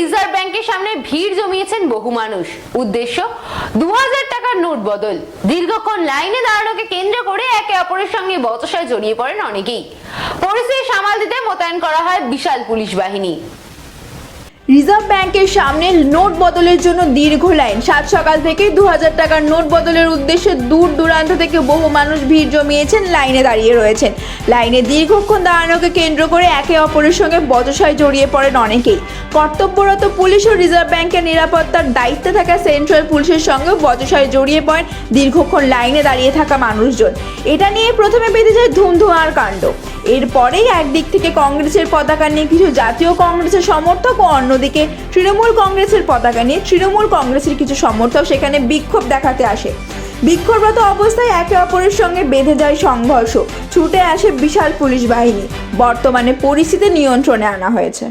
Reserve ব্যাংকের সামনে ভিড় জমিয়েছেন বহু মানুষ। উদ্দেশ্য দু হাজার টাকার নোট বদল। দীর্ঘক্ষণ লাইনে দাঁড়ানোকে কেন্দ্র করে একে অপরের সঙ্গে বচসায় জড়িয়ে পড়েন অনেকেই। পরিস্থিতি সামাল দিতে মোতায়েন করা হয় বিশাল পুলিশ বাহিনী। রিজার্ভ ব্যাংকের সামনে নোট বদলের জন্য দীর্ঘ লাইন। সাত সকাল থেকে দু হাজার টাকার নোট বদলের উদ্দেশ্যে দূর দূরান্ত থেকে বহু মানুষ ভিড় জমিয়েছেন, লাইনে দাঁড়িয়ে রয়েছেন। লাইনে দীর্ঘক্ষণ দাঁড়ানোকে কেন্দ্র করে একে অপরের সঙ্গে বচসায় জড়িয়ে পড়েন অনেকেই। কর্তব্যরত পুলিশ ও রিজার্ভ ব্যাংকের নিরাপত্তার দায়িত্বে থাকা সেন্ট্রাল পুলিশের সঙ্গে বচসায় জড়িয়ে পড়েন দীর্ঘক্ষণ লাইনে দাঁড়িয়ে থাকা মানুষজন। এটা নিয়ে প্রথমে বেঁধে যায় ধুমধুমার কাণ্ড। এরপরেই একদিক থেকে কংগ্রেসের পতাকা নিয়ে কিছু জাতীয় কংগ্রেসের সমর্থক ও অন্যদিকে তৃণমূল কংগ্রেসের পতাকা নিয়ে তৃণমূল কংগ্রেসের কিছু সমর্থক সেখানে বিক্ষোভ দেখাতে আসে। বিক্ষোভরত অবস্থায় একে অপরের সঙ্গে বেঁধে যায় সংঘর্ষ। ছুটে আসে বিশাল পুলিশ বাহিনী। বর্তমানে পরিস্থিতি নিয়ন্ত্রণে আনা হয়েছে।